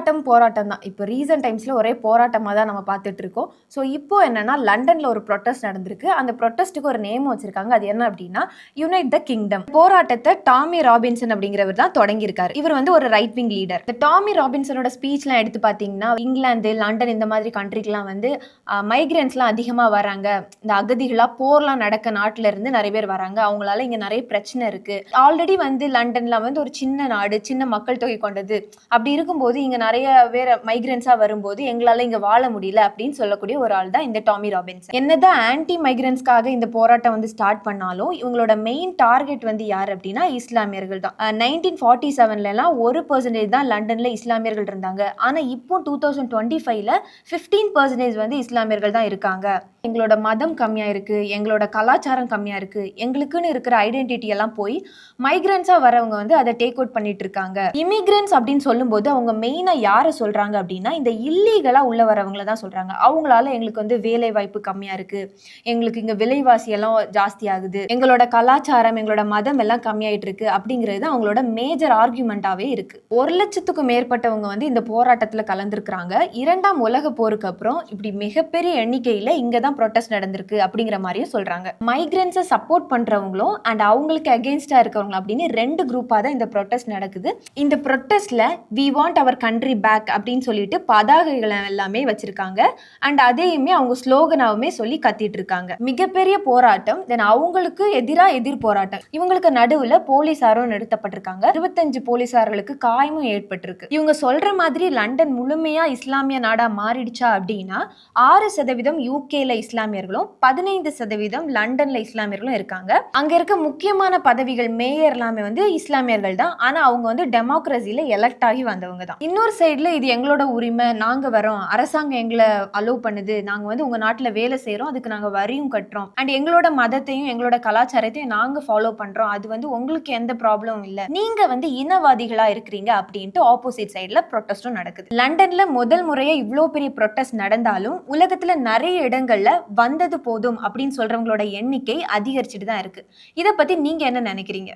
போராட்டம் போராட்டம் தான் இப்போ ரீசன்ட் டைம்ஸில் ஒரே போராட்டமாக தான் நம்ம பார்த்துட்டு இருக்கோம். ஸோ இப்போ என்னன்னா லண்டனில் ஒரு ப்ரொட்டஸ்ட் நடந்திருக்கு. அந்த ப்ரொட்டஸ்ட்டுக்கு ஒரு நேம் வச்சிருக்காங்க. அது என்ன அப்படின்னா யுனைட் த கிங்டம் போராட்டத்தை டாமி ராபின்சன் அப்படிங்கிறவர் தான் தொடங்கியிருக்காரு. இவர் வந்து ஒரு ரைட் விங் லீடர் இந்த டாமி ராபின்சனோட ஸ்பீச்லாம் எடுத்து பார்த்தீங்கன்னா இங்கிலாந்து லண்டன் இந்த மாதிரி கண்ட்ரிக்கெலாம் வந்து மைக்ரன்ஸ்லாம் அதிகமாக வராங்க. இந்த அகதிகளாக போர்லாம் நடக்க நாட்டில இருந்து நிறைய பேர் வராங்க. அவங்களால இங்கே நிறைய பிரச்சனை இருக்கு. ஆல்ரெடி வந்து லண்டன்ல வந்து ஒரு சின்ன நாடு சின்ன மக்கள் தொகை கொண்டது. அப்படி இருக்கும்போது இங்கே நிறைய பேர் மைக்ரன்ஸா வரும்போது எங்களால இங்க வாழ முடியல அப்படின்னு சொல்லக்கூடிய ஒரு ஆள் தான் இந்த டாமி ராபின்ஸ் என்னதான் ஆன்டி மைக்ரன்ஸ்க்காக இந்த போராட்டம் வந்து ஸ்டார்ட் பண்ணாலும் இவங்களோட மெயின் டார்கெட் வந்து யார் அப்படின்னா இஸ்லாமியர்கள் தான். நைன்டீன் ஃபார்ட்டி செவன்லலாம் ஒரு பர்சன்டேஜ் தான் லண்டன்ல இஸ்லாமியர்கள் இருந்தாங்க. ஆனா இப்போ டூ தௌசண்ட் டுவெண்ட்டி ஃபைவ்ல ஃபிஃப்டீன் பர்சன்டேஜ் வந்து இஸ்லாமியர்கள் தான் இருக்காங்க. எங்களோட மதம் கம்மியா இருக்கு எங்களோட கலாச்சாரம் கம்மியா இருக்கு எங்களுக்குன்னு இருக்கிற ஐடென்டிட்டி எல்லாம் போய் மைக்ரன்ஸா வரவங்க வந்து அதை டேக் அவுட் பண்ணிட்டு இருக்காங்க. இமிகிரன்ஸ் அப்படின்னு சொல்லும்போது அவங்க மெயினா யாரை சொல்றாங்க அப்படின்னா இந்த இல்லீகலா உள்ள வரவங்கள தான் சொல்றாங்க. அவங்களால எங்களுக்கு வந்து வேலை வாய்ப்பு கம்மியா இருக்கு. எங்களுக்கு இங்க விலைவாசி எல்லாம் ஜாஸ்தி ஆகுது. எங்களோட கலாச்சாரம் எங்களோட மதம் எல்லாம் கம்மியாயிட்டு இருக்கு அப்படிங்கிறது அவங்களோட மேஜர் ஆர்குமெண்டாவே இருக்கு. ஒரு லட்சத்துக்கும் மேற்பட்டவங்க வந்து இந்த போராட்டத்தில் கலந்துருக்குறாங்க. இரண்டாம் உலக போருக்கு அப்புறம் இப்படி மிகப்பெரிய எண்ணிக்கையில் இங்க தான் ப்ரொட்டஸ்ட் நடந்திருக்கு அப்படிங்கிற மாதிரியும் சொல்றாங்க. மைக்ரன்ஸை சப்போர்ட் பண்றவங்களும் அண்ட் அவங்களுக்கு அகேன்ஸ்டாக இருக்கிறவங்களும் அப்படின்னு ரெண்டு குரூப்பாக தான் இந்த ப்ரொட்டஸ்ட் நடக்குது. இந்த ப்ரொட்டஸ்ட்டில் we want our country back அப்படின்னு சொல்லிட்டு பதாகைகளை எல்லாமே வச்சிருக்காங்க. அண்ட் அதையுமே அவங்க ஸ்லோகனாவுமே சொல்லி கத்திட்டு இருக்காங்க மிகப்பெரிய போராட்டம். தென் அவங்களுக்கு எதிராக எதிர் போராட்டம். இவங்களுக்கு நடுவுல போலீசாரும் நிறுத்தப்பட்டிருக்காங்க. இருபத்தஞ்சு போலீசார்களுக்கு காயமும் ஏற்பட்டிருக்கு. இவங்க சொல்ற மாதிரி லண்டன் முழுமையா இஸ்லாமிய நாடா மாறிடுச்சா அப்படின்னா ஆறு சதவீதம் யூகேல இஸ்லாமியர்களும் பதினைந்து சதவீதம் லண்டன்ல இஸ்லாமியர்களும் இருக்காங்க. அங்க இருக்க முக்கியமான பதவிகள் மேயர் எல்லாமே வந்து இஸ்லாமியர்கள் தான். ஆனா அவங்க வந்து டெமோக்ரஸில எலெக்ட் ஆகி வந்தவங்க தான். இன்னொரு சைடில் இது எங்களோட உரிமை நாங்கள் வரோம் அரசாங்கம் எங்களை அலோவ் பண்ணுது. நாங்கள் வந்து உங்கள் நாட்டில் வேலை செய்கிறோம் அதுக்கு நாங்கள் வரியும் கட்டுறோம். அண்ட் எங்களோட மதத்தையும் எங்களோட கலாச்சாரத்தையும் நாங்கள் ஃபாலோ பண்ணுறோம் அது வந்து உங்களுக்கு எந்த ப்ராப்ளமும் இல்லை. நீங்கள் வந்து இனவாதிகளாக இருக்கிறீங்க அப்படின்ட்டு ஆப்போசிட் சைடில் ப்ரொட்டஸ்ட்டும் நடக்குது. லண்டனில் முதல் முறையாக இவ்வளோ பெரிய ப்ரொட்டஸ்ட் நடந்தாலும் உலகத்தில் நிறைய இடங்களில் வந்தது போதும் அப்படின்னு சொல்கிறவங்களோட எண்ணிக்கை அதிகரிச்சுட்டு தான் இருக்குது இதை பற்றி நீங்கள் என்ன நினைக்கிறீங்க?